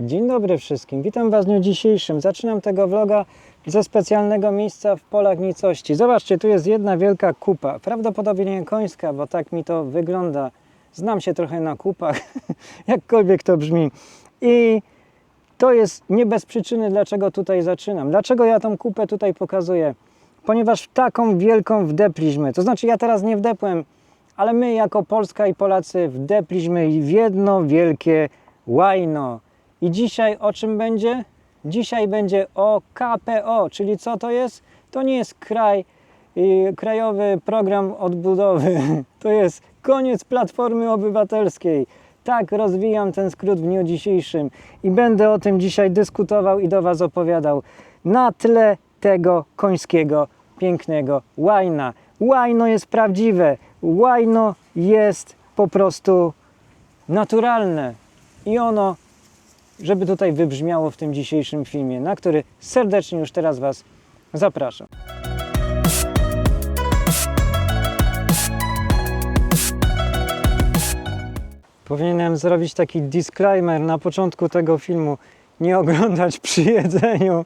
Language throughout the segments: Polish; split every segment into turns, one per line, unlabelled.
Dzień dobry wszystkim, witam Was w dniu dzisiejszym. Zaczynam tego vloga ze specjalnego miejsca w polach nicości. Zobaczcie, tu jest jedna wielka kupa, prawdopodobnie nie końska, bo tak mi to wygląda. Znam się trochę na kupach, jakkolwiek to brzmi. I to jest nie bez przyczyny, dlaczego tutaj zaczynam. Dlaczego ja tą kupę tutaj pokazuję? Ponieważ w taką wielką wdepliśmy. To znaczy, ja teraz nie wdepłem, ale my jako Polska i Polacy wdepliśmy w jedno wielkie łajno. I dzisiaj o czym będzie? Dzisiaj będzie o KPO, czyli co to jest? To nie jest kraj, y, krajowy program odbudowy. To jest koniec Platformy Obywatelskiej. Tak rozwijam ten skrót w dniu dzisiejszym i będę o tym dzisiaj dyskutował i do Was opowiadał na tle tego końskiego, pięknego łajna. Łajno jest prawdziwe, łajno jest po prostu naturalne i ono, żeby tutaj wybrzmiało w tym dzisiejszym filmie, na który serdecznie już teraz Was zapraszam. Powinienem zrobić taki disclaimer na początku tego filmu. Nie oglądać przy jedzeniu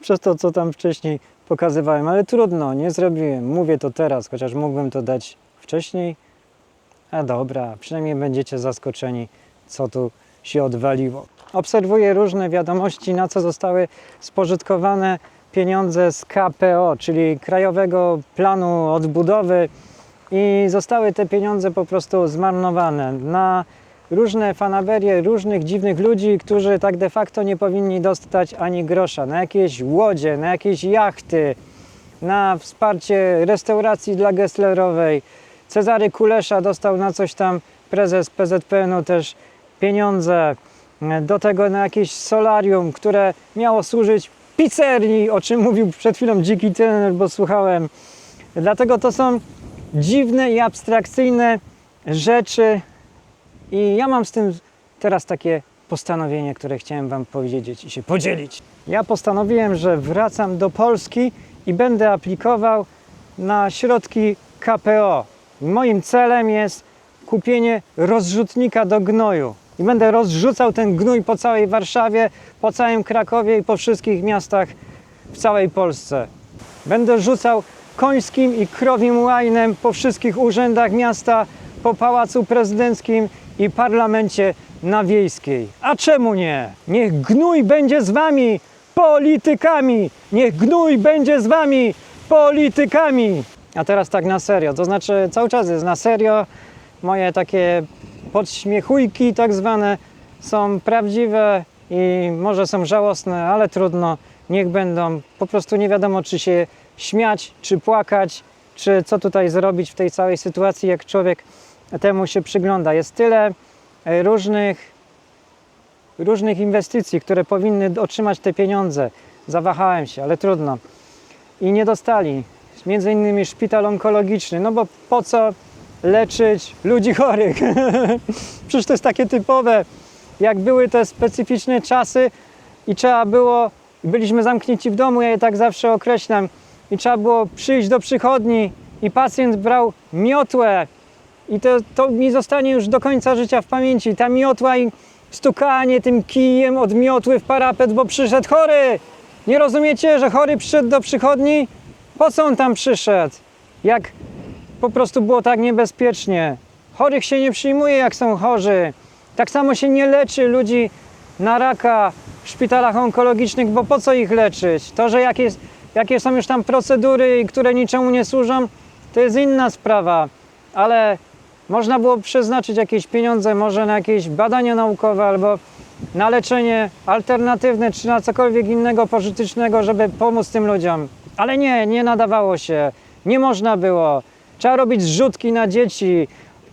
przez to, co tam wcześniej pokazywałem, ale trudno, nie zrobiłem. Mówię to teraz, chociaż mógłbym to dać wcześniej. A dobra, przynajmniej będziecie zaskoczeni, co tu się odwaliło. Obserwuję różne wiadomości, na co zostały spożytkowane pieniądze z KPO, czyli Krajowego Planu Odbudowy. I zostały te pieniądze po prostu zmarnowane na różne fanaberie różnych dziwnych ludzi, którzy tak de facto nie powinni dostać ani grosza, na jakieś łodzie, na jakieś jachty, na wsparcie restauracji dla Gesslerowej. Cezary Kulesza dostał na coś tam, prezes PZPN-u też pieniądze, do tego na jakieś solarium, które miało służyć pizzerii, o czym mówił przed chwilą Dziki Trener, bo słuchałem. Dlatego to są dziwne i abstrakcyjne rzeczy i ja mam z tym teraz takie postanowienie, które chciałem Wam powiedzieć i się podzielić. Ja postanowiłem, że wracam do Polski i będę aplikował na środki KPO. Moim celem jest kupienie rozrzutnika do gnoju. I będę rozrzucał ten gnój po całej Warszawie, po całym Krakowie i po wszystkich miastach w całej Polsce. Będę rzucał końskim i krowim łajnem po wszystkich urzędach miasta, po pałacu prezydenckim i parlamencie na wiejskiej. A czemu nie? Niech gnój będzie z wami, politykami! Niech gnój będzie z wami, politykami! A teraz tak na serio, to znaczy cały czas jest na serio. Moje takie podśmiechujki tak zwane są prawdziwe i może są żałosne, ale trudno, niech będą. Po prostu nie wiadomo, czy się śmiać, czy płakać, czy co tutaj zrobić w tej całej sytuacji, jak człowiek temu się przygląda. Jest tyle e, różnych, różnych inwestycji, które powinny otrzymać te pieniądze. Zawahałem się, ale trudno. I nie dostali. Między innymi szpital onkologiczny, no bo po co leczyć ludzi chorych? Przecież to jest takie typowe. Jak były te specyficzne czasy i trzeba było, byliśmy zamknięci w domu, ja je tak zawsze określam, i trzeba było przyjść do przychodni i pacjent brał miotłę i to, to mi zostanie już do końca życia w pamięci. Ta miotła i stukanie tym kijem od miotły w parapet, bo przyszedł chory. Nie rozumiecie, że chory przyszedł do przychodni? Po co on tam przyszedł? Jak po prostu było tak niebezpiecznie. Chorych się nie przyjmuje, jak są chorzy. Tak samo się nie leczy ludzi na raka w szpitalach onkologicznych, bo po co ich leczyć? To, że jakie, jakie są już tam procedury, które niczemu nie służą, to jest inna sprawa. Ale można było przeznaczyć jakieś pieniądze może na jakieś badania naukowe albo na leczenie alternatywne, czy na cokolwiek innego pożytecznego, żeby pomóc tym ludziom. Ale nie, nie nadawało się. Nie można było. Trzeba robić zrzutki na dzieci,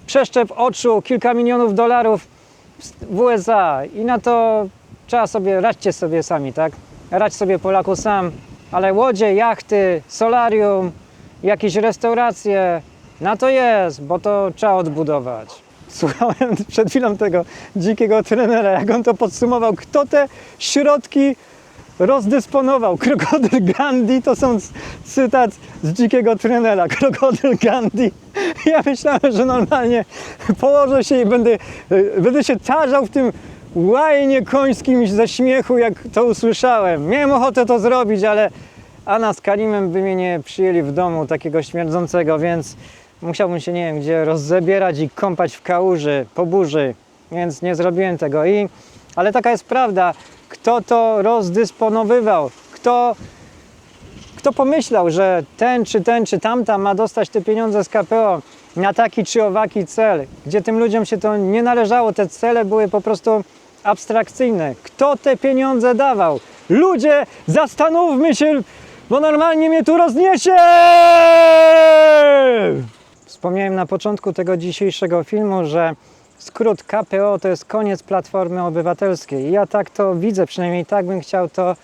przeszczep oczu, kilka milionów dolarów w USA i na to trzeba sobie, radźcie sobie sami, tak? Radź sobie Polaku sam, ale łodzie, jachty, solarium, jakieś restauracje, na to jest, bo to trzeba odbudować. Słuchałem przed chwilą tego dzikiego trenera, jak on to podsumował, kto te środki rozdysponował. Krokodyl Gandhi to są cytat z dzikiego trenera. Krokodyl Gandhi. Ja myślałem, że normalnie położę się i będę, y, będę się tarzał w tym łajnie końskim ze śmiechu, jak to usłyszałem. Miałem ochotę to zrobić, ale Anna z Karimem by mnie nie przyjęli w domu takiego śmierdzącego, więc musiałbym się nie wiem gdzie rozzebierać i kąpać w kałuży po burzy, więc nie zrobiłem tego. I, ale taka jest prawda, kto to rozdysponowywał, kto, kto pomyślał, że ten czy ten czy tamta ma dostać te pieniądze z KPO na taki czy owaki cel, gdzie tym ludziom się to nie należało, te cele były po prostu abstrakcyjne. Kto te pieniądze dawał? Ludzie, zastanówmy się, bo normalnie mnie tu rozniesie! Wspomniałem na początku tego dzisiejszego filmu, że skrót KPO to jest koniec Platformy Obywatelskiej. Ja tak to widzę, przynajmniej tak bym chciał to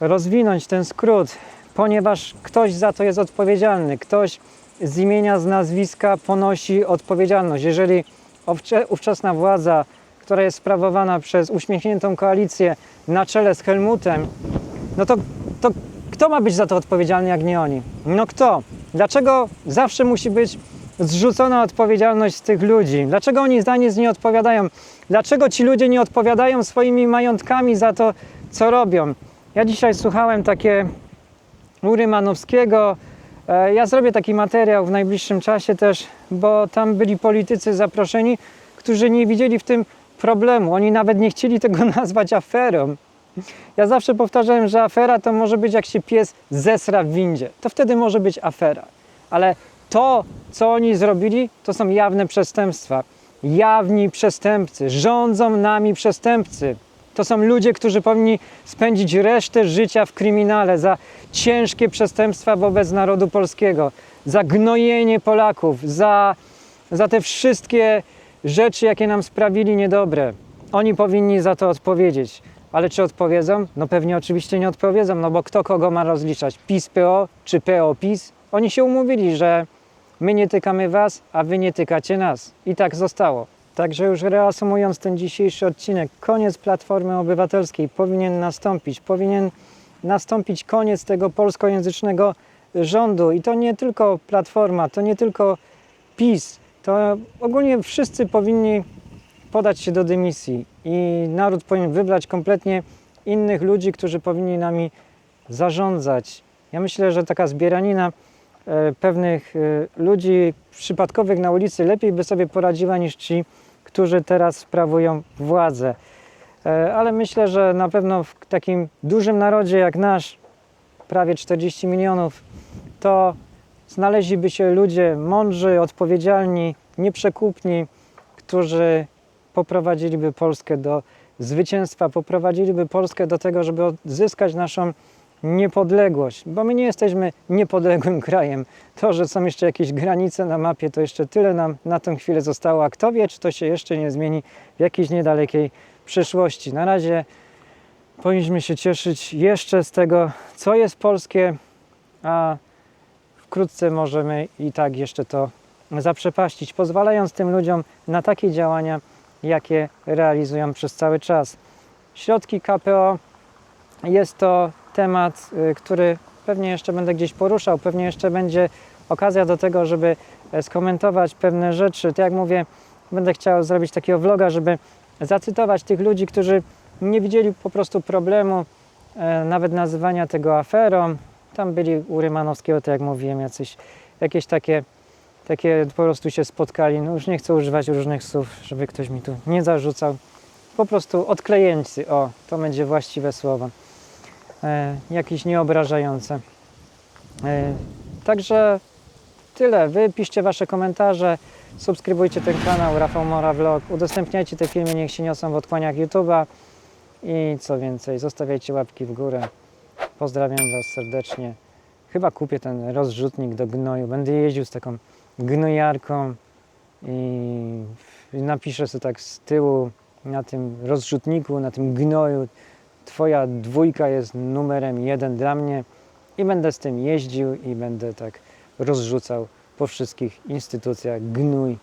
rozwinąć, ten skrót, ponieważ ktoś za to jest odpowiedzialny, ktoś z imienia, z nazwiska ponosi odpowiedzialność. Jeżeli ówcze- ówczesna władza, która jest sprawowana przez uśmiechniętą koalicję na czele z Helmutem, no to, to kto ma być za to odpowiedzialny, jak nie oni? No kto? Dlaczego zawsze musi być zrzucona odpowiedzialność z tych ludzi? Dlaczego oni za nic nie odpowiadają? Dlaczego ci ludzie nie odpowiadają swoimi majątkami za to, co robią? Ja dzisiaj słuchałem takie u Rymanowskiego. E, Ja zrobię taki materiał w najbliższym czasie też, bo tam byli politycy zaproszeni, którzy nie widzieli w tym problemu. Oni nawet nie chcieli tego nazwać aferą. Ja zawsze powtarzałem, że afera to może być jak się pies zesra w windzie. To wtedy może być afera. Ale to, co oni zrobili, to są jawne przestępstwa. Jawni przestępcy, rządzą nami przestępcy. To są ludzie, którzy powinni spędzić resztę życia w kryminale za ciężkie przestępstwa wobec narodu polskiego, za gnojenie Polaków, za, za te wszystkie rzeczy, jakie nam sprawili niedobre. Oni powinni za to odpowiedzieć. Ale czy odpowiedzą? No pewnie oczywiście nie odpowiedzą, no bo kto kogo ma rozliczać? PiS PO czy PO PiS? Oni się umówili, że my nie tykamy was, a wy nie tykacie nas. I tak zostało. Także już reasumując ten dzisiejszy odcinek, koniec Platformy Obywatelskiej powinien nastąpić. Powinien nastąpić koniec tego polskojęzycznego rządu. I to nie tylko Platforma, to nie tylko PiS, to ogólnie wszyscy powinni podać się do dymisji i naród powinien wybrać kompletnie innych ludzi, którzy powinni nami zarządzać. Ja myślę, że taka zbieranina pewnych e, ludzi przypadkowych na ulicy lepiej by sobie poradziła niż ci, którzy teraz sprawują władzę. E, Ale myślę, że na pewno w takim dużym narodzie jak nasz, prawie 40 milionów, to znaleźliby się ludzie mądrzy, odpowiedzialni, nieprzekupni, którzy poprowadziliby Polskę do zwycięstwa, poprowadziliby Polskę do tego, żeby odzyskać naszą niepodległość, bo my nie jesteśmy niepodległym krajem. To, że są jeszcze jakieś granice na mapie, to jeszcze tyle nam na tę chwilę zostało, a kto wie, czy to się jeszcze nie zmieni w jakiejś niedalekiej przyszłości. Na razie powinniśmy się cieszyć jeszcze z tego, co jest polskie, a wkrótce możemy i tak jeszcze to zaprzepaścić, pozwalając tym ludziom na takie działania, jakie realizują przez cały czas. Środki KPO jest to temat, y, który pewnie jeszcze będę gdzieś poruszał, pewnie jeszcze będzie okazja do tego, żeby e, skomentować pewne rzeczy. Tak jak mówię, będę chciał zrobić takiego vloga, żeby zacytować tych ludzi, którzy nie widzieli po prostu problemu e, nawet nazywania tego aferą. Tam byli u Rymanowskiego, tak jak mówiłem, jacyś, jakieś takie, takie po prostu się spotkali. No już nie chcę używać różnych słów, żeby ktoś mi tu nie zarzucał. Po prostu odklejeńcy, o, to będzie właściwe słowo. E, jakieś nieobrażające. E, także tyle. Wy piszcie wasze komentarze, subskrybujcie ten kanał Rafał Mora Vlog, udostępniajcie te filmy, niech się niosą w otchłaniach YouTube'a i co więcej, zostawiajcie łapki w górę. Pozdrawiam was serdecznie. Chyba kupię ten rozrzutnik do gnoju. Będę jeździł z taką gnojarką i napiszę sobie tak z tyłu na tym rozrzutniku, na tym gnoju Twoja dwójka jest numerem jeden dla mnie i będę z tym jeździł i będę tak rozrzucał po wszystkich instytucjach gnój.